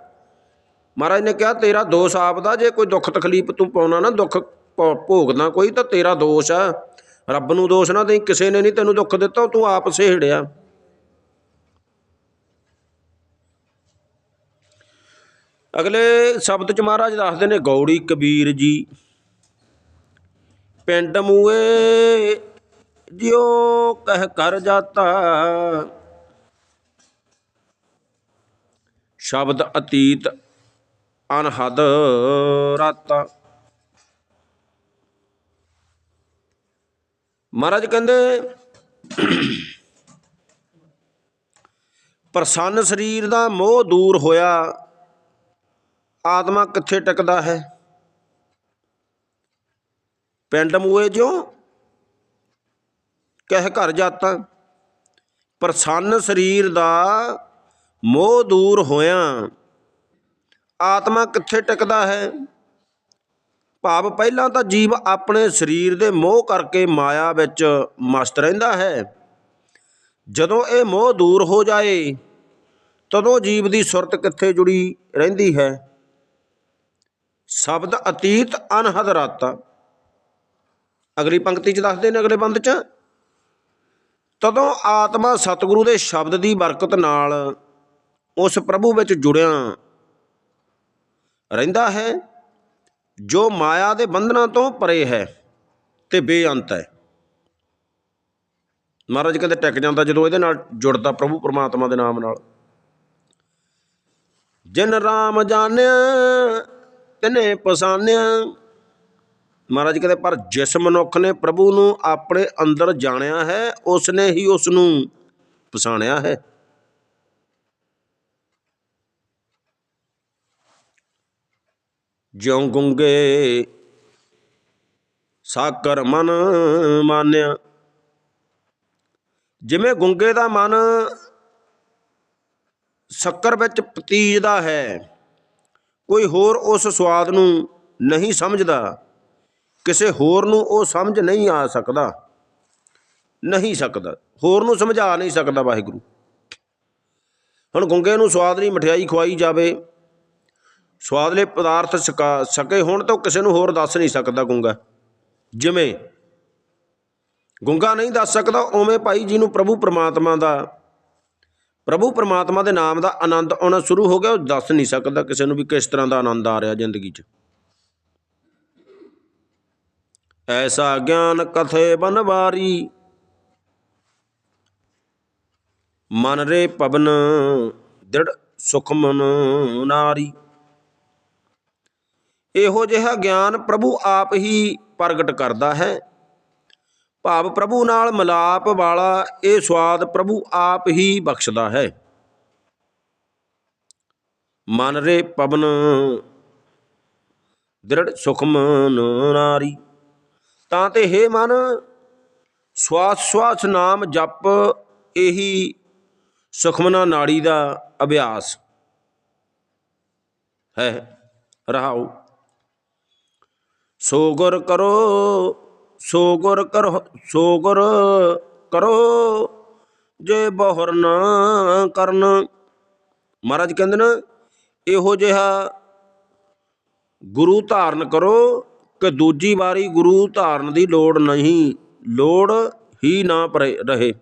ਮਹਾਰਾਜ ਨੇ ਕਿਹਾ, ਤੇਰਾ ਦੋਸ਼ ਆਪਦਾ, ਜੇ ਕੋਈ ਦੁੱਖ ਤਕਲੀਫ ਤੂੰ ਪਾਉਣਾ ਨਾ, ਦੁੱਖ ਭੋ- ਭੋਗਦਾ ਕੋਈ ਤਾਂ ਤੇਰਾ ਦੋਸ਼ ਆ। ਰੱਬ ਨੂੰ ਦੋਸ਼ ਨਾ ਦੇਈ, ਕਿਸੇ ਨੇ ਨਹੀਂ ਤੈਨੂੰ ਦੁੱਖ ਦਿੱਤਾ ਤੂੰ ਆਪ ਸਹਿੜਿਆ। ਅਗਲੇ ਸ਼ਬਦ ਚ ਮਹਾਰਾਜ ਦੱਸਦੇ ਨੇ, ਗੌੜੀ ਕਬੀਰ ਜੀ, ਪਿੰਡ ਮੂਏ ਜਿਉ ਕਹਿ ਕਰ ਜਾਤਾ। ਸ਼ਬਦ ਅਤੀਤ ਅਨਹਦ ਰਾਤਾ। ਮਹਾਰਾਜ ਕਹਿੰਦੇ, ਪ੍ਰਸੰਨ ਸਰੀਰ ਦਾ ਮੋਹ ਦੂਰ ਹੋਇਆ। ਆਤਮਾ ਕਿੱਥੇ ਟਿਕਦਾ ਹੈ? ਪਿੰਡ ਮੂਏ ਜਿਉ ਕਹਿ ਘਰ ਜਾਤਾ। ਪ੍ਰਸੰਨ ਸਰੀਰ ਦਾ ਮੋਹ ਦੂਰ ਹੋਇਆ। ਆਤਮਾ ਕਿੱਥੇ ਟਿਕਦਾ ਹੈ? ਭਾਵ ਪਹਿਲਾਂ ਤਾਂ ਜੀਵ ਆਪਣੇ ਸਰੀਰ ਦੇ ਮੋਹ ਕਰਕੇ ਮਾਇਆ ਵਿੱਚ ਮਸਤ ਰਹਿੰਦਾ ਹੈ। ਜਦੋਂ ਇਹ ਮੋਹ ਦੂਰ ਹੋ ਜਾਏ, ਤਦੋਂ ਜੀਵ ਦੀ ਸੁਰਤ ਕਿੱਥੇ ਜੁੜੀ ਰਹਿੰਦੀ ਹੈ? ਸ਼ਬਦ ਅਤੀਤ ਅਨਹਦ ਰਾਤਾ। ਅਗਲੀ ਪੰਕਤੀ ਚ ਦੱਸਦੇ ਨੇ ਅਗਲੇ ਬੰਦ ਚ। ਤਦੋਂ ਆਤਮਾ ਸਤਿਗੁਰੂ ਦੇ ਸ਼ਬਦ ਦੀ ਬਰਕਤ ਨਾਲ ਉਸ ਪ੍ਰਭੂ ਵਿੱਚ ਜੁੜਿਆ। ਰਹਿੰਦਾ ਹੈ, ਜੋ ਮਾਇਆ ਦੇ ਬੰਧਨਾਂ ਤੋਂ ਪਰੇ ਹੈ ਤੇ ਬੇਅੰਤ ਹੈ। ਮਹਾਰਾਜ ਕਹਿੰਦੇ, ਟਿਕ ਜਾਂਦਾ ਜਦੋਂ ਇਹਦੇ ਨਾਲ ਜੁੜਦਾ ਪ੍ਰਭੂ ਪਰਮਾਤਮਾ ਦੇ ਨਾਮ ਨਾਲ। ਜਿਨ ਰਾਮ ਜਾਣਿਆ, ਤਿਨੇ ਪਛਾਨਿਆ ਮਹਾਰਾਜ ਕਹਿੰਦੇ, ਪਰ ਜਿਸ ਮਨੁੱਖ ਨੇ ਪ੍ਰਭੂ ਨੂੰ ਆਪਣੇ ਅੰਦਰ ਜਾਣਿਆ ਹੈ ਉਸ ਨੇ ਹੀ ਉਸ ਨੂੰ ਪਛਾਣਿਆ ਹੈ। ਜਿਉ ਗੁੰਗੇ ਸਾਕਰ ਮਨ ਮਾਨਿਆ, ਜਿਵੇਂ ਗੁੰਗੇ ਦਾ ਮਨ ਸ਼ੱਕਰ ਵਿੱਚ ਪਤੀਜਦਾ ਹੈ, ਕੋਈ ਹੋਰ ਉਸ ਸਵਾਦ ਨੂੰ ਨਹੀਂ ਸਮਝਦਾ। ਕਿਸੇ ਹੋਰ ਨੂੰ ਉਹ ਸਮਝ ਨਹੀਂ ਆ ਸਕਦਾ। ਨਹੀਂ ਸਕਦਾ। ਹੋਰ ਨੂੰ ਸਮਝਾ ਨਹੀਂ ਸਕਦਾ ਵਾਹਿਗੁਰੂ। ਹੁਣ ਗੁੰਗੇ ਨੂੰ ਸਵਾਦ ਨਹੀਂ ਮਠਿਆਈ ਖਵਾਈ ਜਾਵੇ। ਸਵਾਦਲੇ ਪਦਾਰਥ ਸਕਾ ਸਕੇ ਹੋਣ ਤਾਂ ਉਹ ਕਿਸੇ ਨੂੰ ਹੋਰ ਦੱਸ ਨਹੀਂ ਸਕਦਾ ਗੁੰਗਾ। ਜਿਵੇਂ ਗੁੰਗਾ ਨਹੀਂ ਦੱਸ ਸਕਦਾ, ਉਵੇਂ ਭਾਈ ਜੀ ਨੂੰ ਪ੍ਰਭੂ ਪਰਮਾਤਮਾ ਦਾ ਪ੍ਰਭੂ ਪਰਮਾਤਮਾ ਦੇ ਨਾਮ ਦਾ ਆਨੰਦ ਆਉਣਾ ਸ਼ੁਰੂ ਹੋ ਗਿਆ, ਉਹ ਦੱਸ ਨਹੀਂ ਸਕਦਾ ਕਿਸੇ ਨੂੰ ਵੀ ਕਿਸ ਤਰ੍ਹਾਂ ਦਾ ਆਨੰਦ ਆ ਰਿਹਾ ਜ਼ਿੰਦਗੀ 'ਚ। ਐਸਾ ਗਿਆਨ ਕਥੇ ਬਨਵਾਰੀ ਮਨ ਰੇ ਪਵਨ, ਦ੍ਰਿੜ ਸੁਖਮਨ ਨਾਰੀ। ਇਹੋ ਜਿਹਾ ਗਿਆਨ ਪ੍ਰਭੂ ਆਪ ਹੀ ਪ੍ਰਗਟ ਕਰਦਾ ਹੈ। ਭਾਵ ਪ੍ਰਭੂ ਨਾਲ ਮਿਲਾਪ ਵਾਲਾ ਇਹ ਸਵਾਦ ਪ੍ਰਭੂ ਆਪ ਹੀ ਬਖਸ਼ਦਾ ਹੈ। ਮਨ ਰੇ ਪਵਨ, ਦ੍ਰਿੜ ਸੁਖਮਨ ਨਾਰੀ। ਤਾਂ ਤੇ ਹੈ ਮਨ, ਸਵਾਸ ਸਵਾਸ ਨਾਮ ਜਪ ਇਹੀ ਸੁਖਮਨਾ ਨਾੜੀ ਦਾ ਅਭਿਆਸ। ਹੈ ਰਹਾਉ। ਸੋ ਗੁਰ ਕਰੋ, ਸੋ ਗੁਰ ਕਰੋ, ਸੋ ਗੁਰ ਕਰੋ, ਜੇ ਬਹੁਰ ਨਾ ਕਰਨ। ਮਹਾਰਾਜ ਕਹਿੰਦੇ ਨਾ, ਇਹੋ ਜਿਹਾ ਗੁਰੂ ਧਾਰਨ ਕਰੋ ਕਿ ਦੂਜੀ ਵਾਰੀ ਗੁਰੂ ਧਾਰਨ ਦੀ ਲੋੜ ਨਹੀਂ, ਲੋੜ ਹੀ ਨਾ ਪਰੇ ਰਹੇ।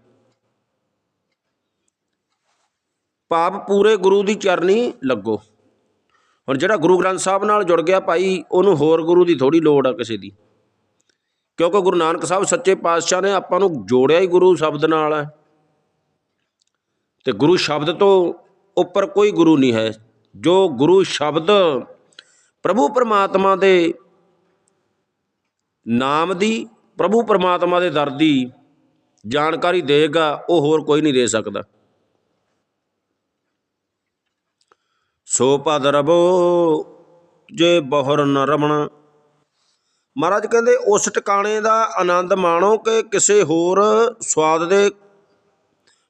ਪਾਪ ਪੂਰੇ ਗੁਰੂ ਦੀ ਚਰਨੀ ਲੱਗੋ। ਹੁਣ ਜਿਹੜਾ ਗੁਰੂ ਗ੍ਰੰਥ ਸਾਹਿਬ ਨਾਲ ਜੁੜ ਗਿਆ ਭਾਈ, ਉਹਨੂੰ ਹੋਰ ਗੁਰੂ ਦੀ ਥੋੜੀ ਲੋੜ ਆ ਕਿਸੇ ਦੀ। ਕਿਉਂਕਿ ਗੁਰੂ ਨਾਨਕ ਸਾਹਿਬ ਸੱਚੇ ਪਾਤਸ਼ਾਹ ਨੇ ਆਪਾਂ ਨੂੰ ਜੋੜਿਆ ਹੀ ਗੁਰੂ ਸ਼ਬਦ ਨਾਲ ਹੈ। ਤੇ ਗੁਰੂ ਸ਼ਬਦ ਤੋਂ ਉੱਪਰ ਕੋਈ ਗੁਰੂ ਨਹੀਂ ਹੈ। ਜੋ ਗੁਰੂ ਸ਼ਬਦ ਪ੍ਰਭੂ ਪਰਮਾਤਮਾ ਦੇ ਨਾਮ ਦੀ ਪ੍ਰਭੂ ਪਰਮਾਤਮਾ ਦੇ ਦਰ ਦੀ ਜਾਣਕਾਰੀ ਦੇਗਾ ਉਹ ਹੋਰ ਕੋਈ ਨਹੀਂ ਦੇ ਸਕਦਾ। ਸੋ ਪਦ ਰਬੋ ਜੇ ਬਹੁਰ ਨ ਰਮਣ। ਮਹਾਰਾਜ ਕਹਿੰਦੇ, ਉਸ ਟਿਕਾਣੇ ਦਾ ਆਨੰਦ ਮਾਣੋ ਕਿ ਕਿਸੇ ਹੋਰ ਸਵਾਦ ਦੇ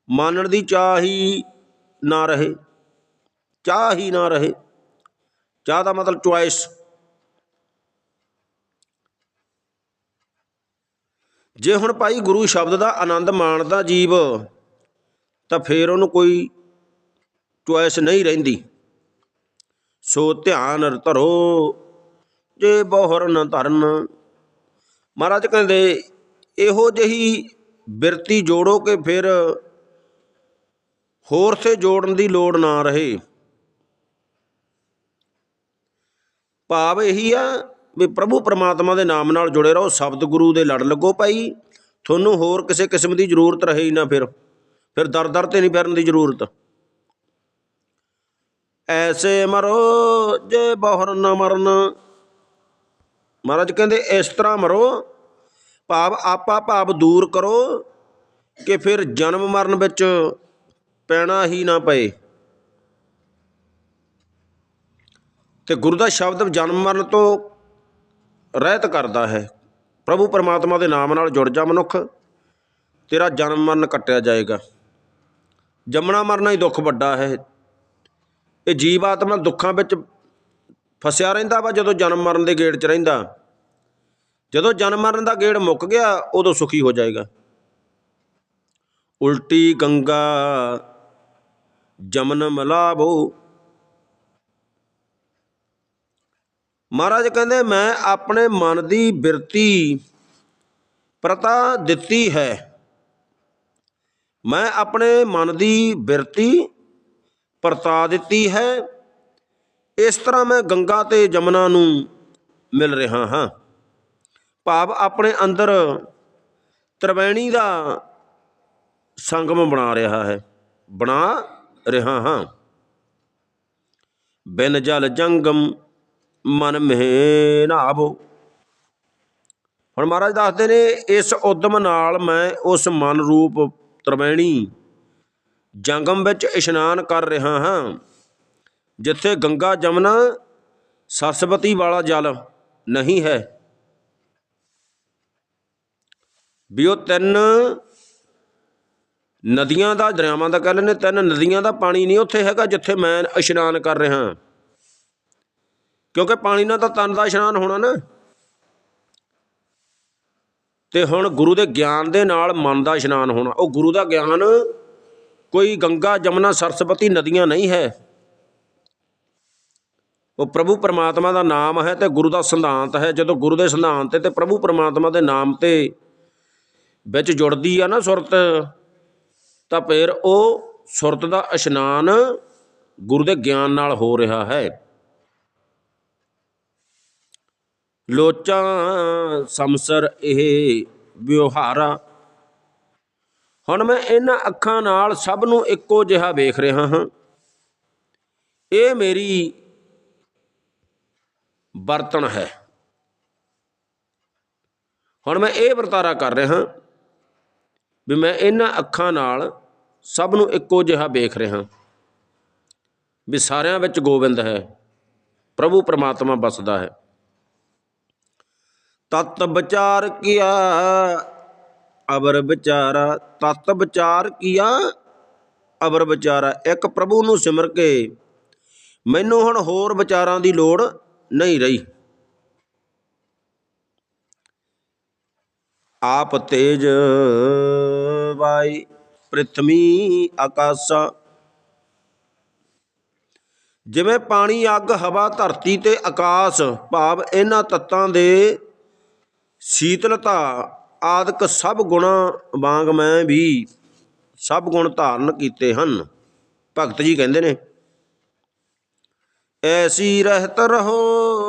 ਮਾਨਣ ਦੀ ਚਾਹ ਹੀ ਨਾ ਰਹੇ। ਚਾਹ ਹੀ ਨਾ ਰਹੇ। ਚਾਹ ਦਾ ਮਤਲਬ ਚੁਆਇਸ। ਜੇ ਹੁਣ ਭਾਈ ਗੁਰੂ ਸ਼ਬਦ ਦਾ ਆਨੰਦ ਮਾਣਦਾ ਜੀਵ, ਤਾਂ ਫੇਰ ਉਹਨੂੰ ਕੋਈ ਚੁਆਇਸ ਨਹੀਂ ਰਹਿੰਦੀ। ਸੋ ਧਿਆਨ ਧਰੋ, ਜੇ ਬਹੁਰ ਨ ਧਰਨ। ਮਹਾਰਾਜ ਕਹਿੰਦੇ, ਇਹੋ ਜਿਹੀ ਬਿਰਤੀ ਜੋੜੋ ਕਿ ਫਿਰ ਹੋਰ ਸੇ ਜੋੜਨ ਦੀ ਲੋੜ ਨਾ ਰਹੇ। ਭਾਵ ਇਹੀ ਆ ਵੀ ਪ੍ਰਭੂ ਪਰਮਾਤਮਾ ਦੇ ਨਾਮ ਨਾਲ ਜੁੜੇ ਰਹੋ, ਸ਼ਬਦ ਗੁਰੂ ਦੇ ਲੜ ਲੱਗੋ ਭਾਈ। ਤੁਹਾਨੂੰ ਹੋਰ ਕਿਸੇ ਕਿਸਮ ਦੀ ਜ਼ਰੂਰਤ ਰਹੇ ਹੀ ਨਾ ਫਿਰ। ਫਿਰ ਦਰ ਦਰ ਤੇ ਨਹੀਂ ਫਿਰਨ ਦੀ ਜ਼ਰੂਰਤ। ਐਸੇ ਮਰੋ ਜੇ ਬਹੁਰ ਨਾ ਮਰਨ। ਮਹਾਰਾਜ ਕਹਿੰਦੇ, ਇਸ ਤਰ੍ਹਾਂ ਮਰੋ। ਭਾਵ ਆਪਾ ਭਾਵ ਦੂਰ ਕਰੋ ਕਿ ਫਿਰ ਜਨਮ ਮਰਨ ਵਿੱਚ ਪੈਣਾ ਹੀ ਨਾ ਪਏ। ਤੇ ਗੁਰੂ ਦਾ ਸ਼ਬਦ ਜਨਮ ਮਰਨ ਤੋਂ ਰਹਿਤ ਕਰਦਾ ਹੈ। ਪ੍ਰਭੂ ਪਰਮਾਤਮਾ ਦੇ ਨਾਮ ਨਾਲ ਜੁੜ ਜਾ ਮਨੁੱਖ, ਤੇਰਾ ਜਨਮ ਮਰਨ ਕੱਟਿਆ ਜਾਏਗਾ। ਜੰਮਣਾ ਮਰਨਾ ਹੀ ਦੁੱਖ ਵੱਡਾ ਹੈ। ਇਹ ਜੀਵ ਆਤਮਾ ਦੁੱਖਾਂ ਵਿੱਚ ਫਸਿਆ ਰਹਿੰਦਾ ਵਾ ਜਦੋਂ ਜਨਮ ਮਰਨ ਦੇ ਗੇੜ 'ਚ ਰਹਿੰਦਾ। ਜਦੋਂ ਜਨਮ ਮਰਨ ਦਾ ਗੇੜ ਮੁੱਕ ਗਿਆ, ਉਦੋਂ ਸੁਖੀ ਹੋ ਜਾਏਗਾ। ਉਲਟੀ ਗੰਗਾ ਜਮਨ ਮਲਾਬੋ ਮਹਾਰਾਜ ਕਹਿੰਦੇ, ਮੈਂ ਆਪਣੇ ਮਨ ਦੀ ਬਿਰਤੀ ਪ੍ਰਤਾ ਦਿੱਤੀ ਹੈ। ਮੈਂ ਆਪਣੇ ਮਨ ਦੀ ਬਿਰਤੀ ਪ੍ਰਤਾ ਦਿੱਤੀ ਹੈ। ਇਸ ਤਰ੍ਹਾਂ ਮੈਂ ਗੰਗਾ ਤੇ ਜਮਨਾ ਨੂੰ ਮਿਲ ਰਿਹਾ ਹਾਂ। ਭਾਵ ਆਪਣੇ ਅੰਦਰ ਤ੍ਰਿਵੇਣੀ ਦਾ ਸੰਗਮ ਬਣਾ ਰਿਹਾ ਹੈ, ਬਣਾ ਰਿਹਾ ਹਾਂ। ਬਿਨ ਜਲ ਜੰਗਮ ਮਨ ਮਹਿ ਨਾਭੋ ਹੁਣ ਮਹਾਰਾਜ ਦੱਸਦੇ ਨੇ, ਇਸ ਉਦਮ ਨਾਲ ਮੈਂ ਉਸ ਮਨ ਰੂਪ ਤ੍ਰਿਵੇਣੀ, ਜੰਗਮ ਵਿੱਚ ਇਸ਼ਨਾਨ ਕਰ ਰਿਹਾ ਹਾਂ, ਜਿੱਥੇ ਗੰਗਾ ਜਮਨਾ ਸਰਸਵਤੀ ਵਾਲਾ ਜਲ ਨਹੀਂ ਹੈ। ਵੀ ਉਹ ਤਿੰਨ ਨਦੀਆਂ ਦਾ, ਦਰਿਆਵਾਂ ਦਾ ਕਹਿ ਲੈਂਦੇ, ਤਿੰਨ ਨਦੀਆਂ ਦਾ ਪਾਣੀ ਨਹੀਂ ਉੱਥੇ ਹੈਗਾ, ਜਿੱਥੇ ਮੈਂ ਇਸ਼ਨਾਨ ਕਰ ਰਿਹਾ ਕਿਉਂਕਿ ਪਾਣੀ ਨਾਲ ਤਾਂ ਤਨ ਦਾ ਇਸ਼ਨਾਨ ਹੋਣਾ ਨਾ। ਤੇ ਹੁਣ ਗੁਰੂ ਦੇ ਗਿਆਨ ਦੇ ਨਾਲ ਮਨ ਦਾ ਇਸ਼ਨਾਨ ਹੋਣਾ। ਉਹ ਗੁਰੂ ਦਾ ਗਿਆਨ ਕੋਈ ਗੰਗਾ, ਜਮਨਾ, ਸਰਸਵਤੀ ਨਦੀਆਂ ਨਹੀਂ ਹੈ। ਉਹ ਪ੍ਰਭੂ ਪਰਮਾਤਮਾ ਦਾ ਨਾਮ ਹੈ ਤੇ ਗੁਰੂ ਦਾ ਸਿਧਾਂਤ ਹੈ। ਜਦੋਂ ਗੁਰੂ ਦੇ ਸਿਧਾਂਤ ਤੇ ਪ੍ਰਭੂ ਪਰਮਾਤਮਾ ਦੇ ਨਾਮ ਤੇ ਵਿੱਚ ਜੁੜਦੀ ਆ ਨਾ ਸੁਰਤ, ਤਾਂ ਫਿਰ ਉਹ ਸੁਰਤ ਦਾ ਇਸ਼ਨਾਨ ਗੁਰੂ ਦੇ ਗਿਆਨ ਨਾਲ ਹੋ ਰਿਹਾ ਹੈ। ਲੋਚਾਂ ਸਮਸਰ ਇਹ ਵਿਵਹਾਰਾ। ਹੁਣ ਮੈਂ ਇਹਨਾਂ ਅੱਖਾਂ ਨਾਲ ਸਭ ਨੂੰ ਇੱਕੋ ਜਿਹਾ ਵੇਖ ਰਿਹਾ ਹਾਂ। ਇਹ ਮੇਰੀ ਵਰਤਣ ਹੈ। ਹੁਣ ਮੈਂ ਇਹ ਵਰਤਾਰਾ ਕਰ ਰਿਹਾ ਵੀ ਮੈਂ ਇਹਨਾਂ ਅੱਖਾਂ ਨਾਲ ਸਭ ਨੂੰ ਇੱਕੋ ਜਿਹਾ ਵੇਖ ਰਿਹਾ ਵੀ ਸਾਰਿਆਂ ਵਿੱਚ ਗੋਬਿੰਦ ਹੈ, ਪ੍ਰਭੂ ਪਰਮਾਤਮਾ ਬਸਦਾ ਹੈ। ਤਤ ਵਿਚਾਰ ਕੀਆ। ਅਬਰ ਵਿਚਾਰਾ ਤਤ ਵਿਚਾਰ ਕੀਆ। ਅਬਰ ਵਿਚਾਰਾ ਇੱਕ ਪ੍ਰਭੂ ਨੂੰ ਸਿਮਰ ਕੇ, ਮੈਨੂੰ ਹੁਣ ਹੋਰ ਵਿਚਾਰਾਂ ਦੀ ਲੋੜ ਨਹੀਂ ਰਹੀ। ਆਪ ਤੇਜ ਵਾਈ ਪ੍ਰਿਥਵੀ ਆਕਾਸ਼ਾ। ਜਿਵੇਂ ਪਾਣੀ, ਅੱਗ, ਹਵਾ, ਧਰਤੀ ਤੇ ਆਕਾਸ਼, ਭਾਵ ਇਹਨਾਂ ਤੱਤਾਂ ਦੇ ਸ਼ੀਤਲਤਾ ਆਦਿਕ ਸਭ ਗੁਣਾ ਵਾਂਗ ਮੈਂ ਵੀ ਸਭ ਗੁਣ ਧਾਰਨ ਕੀਤੇ ਹਨ। ਭਗਤ ਜੀ ਕਹਿੰਦੇ ਨੇ, ਐਸੀ ਰਹਿਤ ਰਹੋ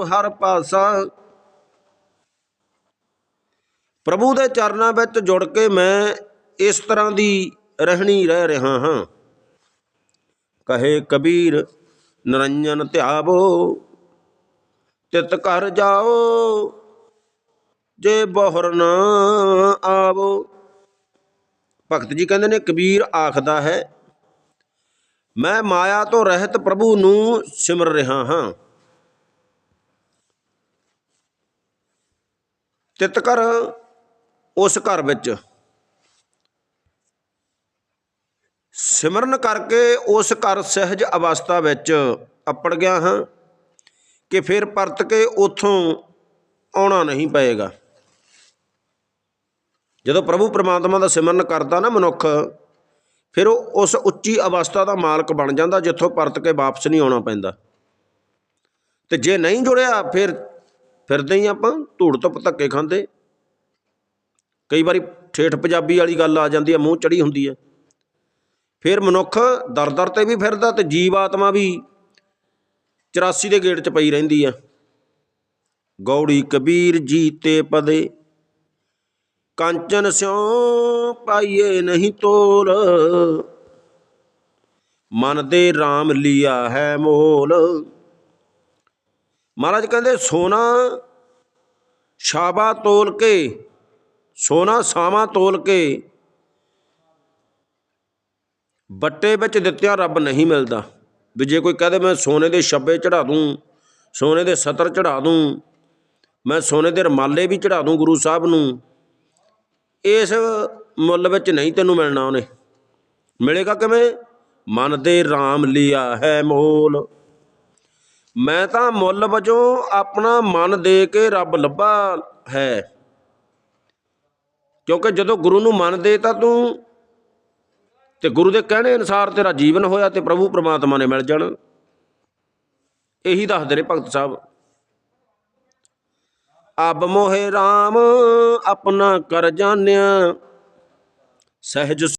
ਹਰ ਪਾਸਾ। ਪ੍ਰਭੂ ਦੇ ਚਰਨਾਂ ਵਿੱਚ ਜੁੜ ਕੇ ਮੈਂ ਇਸ ਤਰ੍ਹਾਂ ਦੀ ਰਹਿਣੀ ਰਹਿ ਰਿਹਾ ਹਾਂ। ਕਹੇ ਕਬੀਰ, ਨਰੰਜਨ ਧਿਆਵੋ, ਤਿਤ ਘਰ ਜਾਓ। ਜੇ ਬੋਹਰ ਨਾ ਆਵੋ। ਭਗਤ ਜੀ ਕਹਿੰਦੇ ਨੇ, ਕਬੀਰ ਆਖਦਾ ਹੈ, ਮੈਂ ਮਾਇਆ ਤੋਂ ਰਹਿਤ ਪ੍ਰਭੂ ਨੂੰ ਸਿਮਰ ਰਿਹਾ ਹਾਂ। ਤਿਤ ਕਰ ਉਸ ਘਰ ਵਿੱਚ। ਸਿਮਰਨ ਕਰਕੇ ਉਸ ਘਰ ਸਹਿਜ ਅਵਸਥਾ ਵਿੱਚ ਅਪੜ ਗਿਆ ਹਾਂ ਕਿ ਫਿਰ ਪਰਤ ਕੇ ਉਥੋਂ ਆਉਣਾ ਨਹੀਂ ਪਏਗਾ। ਜਦੋਂ ਪ੍ਰਭੂ ਪਰਮਾਤਮਾ ਦਾ ਸਿਮਰਨ ਕਰਦਾ ਨਾ ਮਨੁੱਖ, ਫਿਰ ਉਹ ਉਸ ਉੱਚੀ ਅਵਸਥਾ ਦਾ ਮਾਲਕ ਬਣ ਜਾਂਦਾ ਜਿੱਥੋਂ ਪਰਤ ਕੇ ਵਾਪਸ ਨਹੀਂ ਆਉਣਾ ਪੈਂਦਾ। ਤੇ ਜੇ ਨਹੀਂ ਜੁੜਿਆ, ਫਿਰ ਫਿਰਦੇ ਹੀ ਆਪਾਂ, ਧੂੜ ਤੋਂ ਧੱਕੇ ਖਾਂਦੇ। ਕਈ ਵਾਰੀ ਠੇਠ ਪੰਜਾਬੀ ਵਾਲੀ ਗੱਲ ਆ ਜਾਂਦੀ ਹੈ, ਮੂੰਹ ਚੜੀ ਹੁੰਦੀ ਹੈ। ਫਿਰ ਮਨੁੱਖ ਦਰ ਦਰ ਤੇ ਵੀ ਫਿਰਦਾ ਤੇ ਜੀਵ ਆਤਮਾ ਵੀ 84 ਦੇ ਗੇੜ 'ਚ ਪਈ ਰਹਿੰਦੀ ਆ ਗੌੜੀ ਕਬੀਰ ਜੀ ਤੇ ਪਦੇ। ਕੰਚਨ ਸਿਉ ਪਾਈਏ ਨਹੀਂ ਤੋਲ। ਮਨ ਦੇ RAM ਲਿਆ ਹੈ ਮੋਲ। ਮਹਾਰਾਜ ਕਹਿੰਦੇ, ਸੋਨਾ ਸ਼ਾਬਾ ਤੋਲ ਕੇ, ਸੋਨਾ ਸਾਵਾ ਤੋਲ ਕੇ ਬੱਟੇ ਵਿੱਚ ਦਿੱਤਿਆ ਰੱਬ ਨਹੀਂ ਮਿਲਦਾ। ਵੀ ਜੇ ਕੋਈ ਕਹਦੇ, ਮੈਂ ਸੋਨੇ ਦੇ ਛੱਬੇ ਚੜਾ ਦੂੰ, ਸੋਨੇ ਦੇ ਸਤਰ ਚੜਾ ਦੂੰ, ਮੈਂ ਸੋਨੇ ਦੇ ਰਮਾਲੇ ਵੀ ਚੜਾ ਦੂੰ ਗੁਰੂ ਸਾਹਿਬ ਨੂੰ ਇਸ ਮੁੱਲ ਵਿੱਚ ਨਹੀਂ ਤੈਨੂੰ ਮਿਲਣਾ ਉਹਨੇ। ਮਿਲੇਗਾ ਕਿਵੇਂ? ਮਨ ਦੇ RAM ਲਿਆ ਹੈ ਮੋਲ। ਮੈਂ ਤਾਂ ਮੁੱਲ ਵਜੋਂ ਆਪਣਾ ਮਨ ਦੇ ਕੇ ਰੱਬ ਲੱਭਾ ਹੈ। ਕਿਉਂਕਿ ਜਦੋਂ ਗੁਰੂ ਨੂੰ ਮਨ ਦੇ ਤਾਂ ਤੂੰ ਤੇ ਗੁਰੂ ਦੇ ਕਹਿਣੇ ਅਨੁਸਾਰ ਤੇਰਾ ਜੀਵਨ ਹੋਇਆ ਤੇ ਪ੍ਰਭੂ ਪ੍ਰਮਾਤਮਾ ਨੇ ਮਿਲ ਜਾਣਾ। ਇਹੀ ਦੱਸਦੇ ਨੇ ਭਗਤ ਸਾਹਿਬ। ਅਬ ਮੋਹਿ RAM ਆਪਣਾ ਕਰ ਜਾਣਿਆ। ਸਹਿਜ